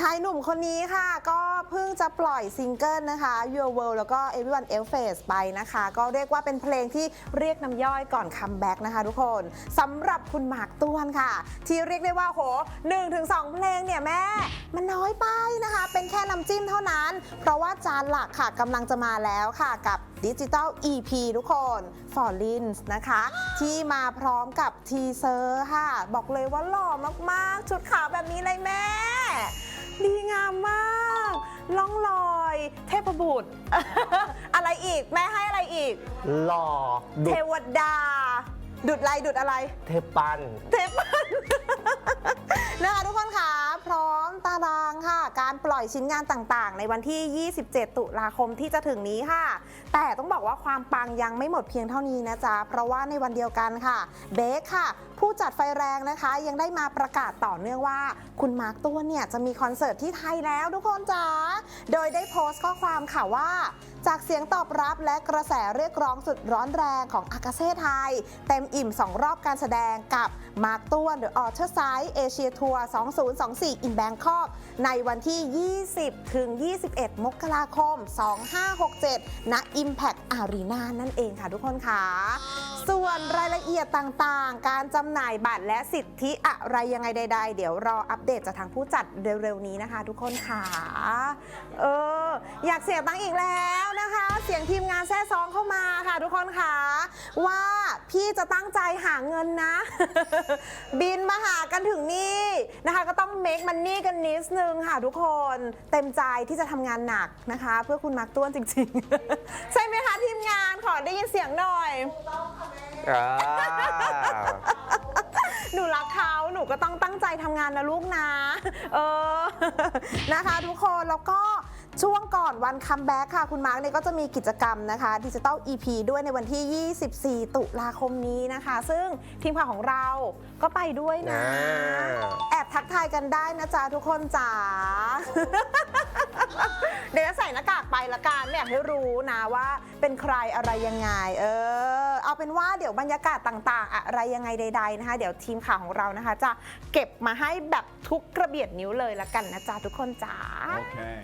ชายหนุ่มคนนี้ค่ะ ก็เพิ่งจะปล่อยซิงเกิลนะคะ Your World แล้วก็ Everyone Else Face ไปนะคะ ก็เรียกว่าเป็นเพลงที่เรียกน้ำย่อยก่อนคัมแบ็กนะคะทุกคนสำหรับคุณหมากต้วนค่ะ ที่เรียกได้ว่าโห1-2 เพลงเนี่ยแม่ มันน้อยไปนะคะ เป็นแค่น้ำจิ้มเท่านั้น เพราะว่าจานหลักค่ะกำลังจะมาแล้วค่ะกับดิจิตอล EP ทุกคน For l i n s นะคะ ที่มาพร้อมกับทีเซอร์ค่ะ บอกเลยว่าหล่อมากๆ ชุดขาวแบบนี้เลยแม่ ดีงามมากล่องลอย เทพบุตร อะไรอีก แม่ให้อะไรอีก หล่อดุเทดวดา ดุดอะไรดุดอะไร เทปัน เทปปัน การปล่อยชิ้นงานต่างๆ ในวันที่ 27 ตุลาคมที่จะถึงนี้ค่ะ แต่ต้องบอกว่าความปังยังไม่หมดเพียงเท่านี้นะจ๊ะ เพราะว่าในวันเดียวกันค่ะ เบคค่ะ ผู้จัดไฟแรงนะคะ ยังได้มาประกาศต่อเนื่องว่า คุณมาร์คตัวเนี่ยจะมีคอนเสิร์ตที่ไทยแล้วทุกคนจ๋า โดยได้โพสต์ข้อความค่ะว่า จากเสียงตอบรับและกระแสเรียกร้องสุดร้อนแรงของอากาเซ่ไทย เต็มอิ่ม 2 รอบการแสดงกับมาร์กต้วน The Author Side Asia Tour 2024 in Bangkok ในวันที่ 20 ถึง 21 มกราคม 2567 ณ Impact Arena นั่นเองค่ะทุกคนค่ะ ส่วนรายละเอียดต่างๆ การจำหน่ายบัตรและสิทธิอะไรยังไงใด ๆ เดี๋ยวรออัปเดตจากทางผู้จัดเร็วๆนี้นะคะ ทุกคนค่ะเอออยากเสียตังค์อีกแล้วนะคะ เสียงทีมงานแซ่ซองเข้ามาค่ะ ทุกคนค่ะว่าพี่จะตั้งใจหาเงินนะ บินมาหากันถึงนี่นะคะ ก็ต้องเมคมันนี่กันนิดนึงค่ะทุกคนเต็มใจที่จะทำงานหนักนะคะ เพื่อคุณมาร์คต้วนจริง ๆ ใช่ไหมคะทีมงานขอได้ยินเสียงหน่อยอ่าหนูรักเขาหนูก็ต้องตั้งใจทำงานนะลูกนะ เออ นะคะทุกคน แล้วก็ช่วงก่อนวันคัมแบ็กค่ะ คุณมาร์กเนี่ยก็จะมีกิจกรรมนะคะดิจิตอล EP ด้วยในวันที่ 24 ตุลาคมนี้นะคะ ซึ่งทีมข่าวของเราก็ไปด้วยนะ อ่า แอบทักทายกันได้นะจ๊ะทุกคนจ๋า เดี๋ยวจะใส่หน้ากากไปละกันไม่อยากให้รู้นะว่าเป็นใครอะไรยังไง เออ เอาเป็นว่าเดี๋ยวบรรยากาศต่างๆ อะไรยังไงใด ๆนะคะ เดี๋ยวทีมข่าวของเรานะคะ จะเก็บมาให้แบบทุกกระเบียดนิ้วเลยละกันนะจ๊ะทุกคนจ๋า Okay.